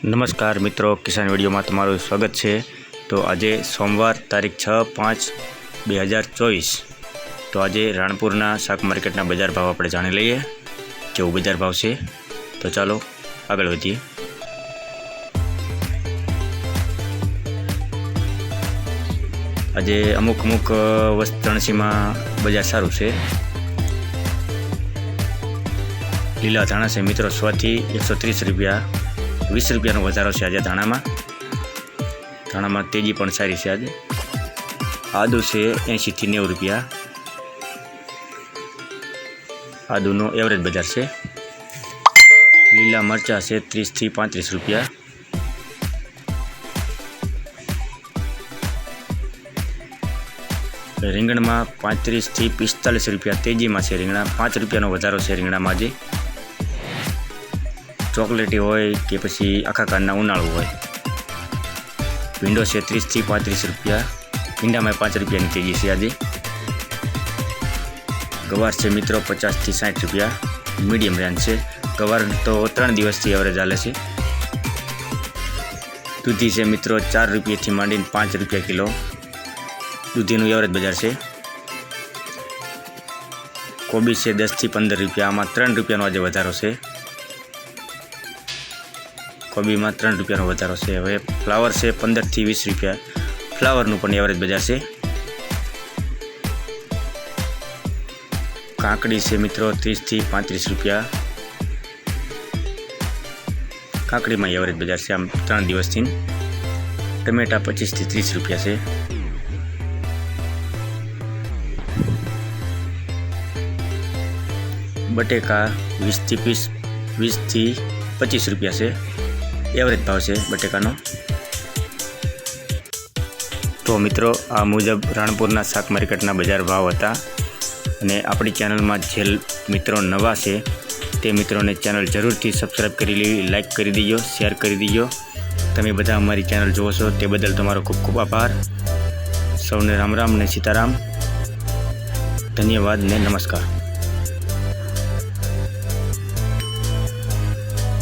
નમસ્કાર મિત્રો કિસાન વિડીયોમાં તમારું સ્વાગત છે. તો આજે સોમવાર તારીખ છ પાંચ બે હજાર ચોવીસ. તો આજે રાણપુરના શાક માર્કેટના બજાર ભાવ આપણે જાણી લઈએ કેવું બજાર ભાવ છે. તો ચાલો આગળ વધીએ. આજે અમુક અમુક અ, વસ્ત તણસીમાં બજાર સારું છે. લીલા ધાણા છે મિત્રો સોથી એકસો ત્રીસ રૂપિયા. વીસ રૂપિયાનો વધારો છે આજે ધાણામાં. ધાણામાં તેજી પણ સારી છે આજે. આદુ છે એંશીથી નેવું રૂપિયા. આદુનો એવરેજ બજાર છે. લીલા મરચાં છે ત્રીસથી પાંત્રીસ રૂપિયા. રીંગણમાં પાંત્રીસથી પિસ્તાલીસ રૂપિયા. તેજીમાં છે રીંગણા. પાંચ રૂપિયાનો વધારો છે રીંગણામાં આજે. ચોકલેટી હોય કે પછી આખા કારના ઉનાળું હોય. વિન્ડો છે ત્રીસથી પાંત્રીસ રૂપિયા. ભીંડામાં પાંચ રૂપિયાની કેજી છે આજે. ગવાર છે મિત્રો પચાસથી સાઠ રૂપિયા. મીડિયમ રેન્જ છે. ગવાર તો ત્રણ દિવસથી એવરેજ ચાલે છે. દૂધી છે મિત્રો ચાર રૂપિયાથી માંડીને પાંચ રૂપિયા કિલો. દૂધીનું એવરેજ બજાર છે. કોબી છે દસથી પંદર રૂપિયા. આમાં ત્રણ રૂપિયાનો આજે વધારો છે. કોબીમાં ત્રણ રૂપિયાનો વધારો છે. હવે ફ્લાવર છે પંદરથી વીસ રૂપિયા. ફ્લાવરનું પણ એવરેજ બજાર છે. કાકડી છે મિત્રો ત્રીસથી પાંત્રીસ રૂપિયા. કાકડીમાં એવરેજ બજાર છે આમ ત્રણ દિવસથી. ટમેટા પચીસથી ત્રીસ રૂપિયા છે. બટેકા વીસથી પીસ વીસથી પચીસ રૂપિયા છે. એવરેજ ભાવ છે બટેકાનો. તો મિત્રો, આ મુજબ રાણપુરના શાક માર્કેટના બજાર ભાવ હતા અને આપણી ચેનલમાં જે મિત્રો નવા છે, તે મિત્રોને ચેનલ જરૂરથી સબસ્ક્રાઈબ કરી લેવી લાઇક કરી દીજો શેર કરી દીજો. તમે બધા અમારી ચેનલ જુઓ છો, તે બદલ તમારો ખૂબ ખૂબ આભાર. સૌને રામ રામ ને સીતારામ. ધન્યવાદ ને નમસ્કાર.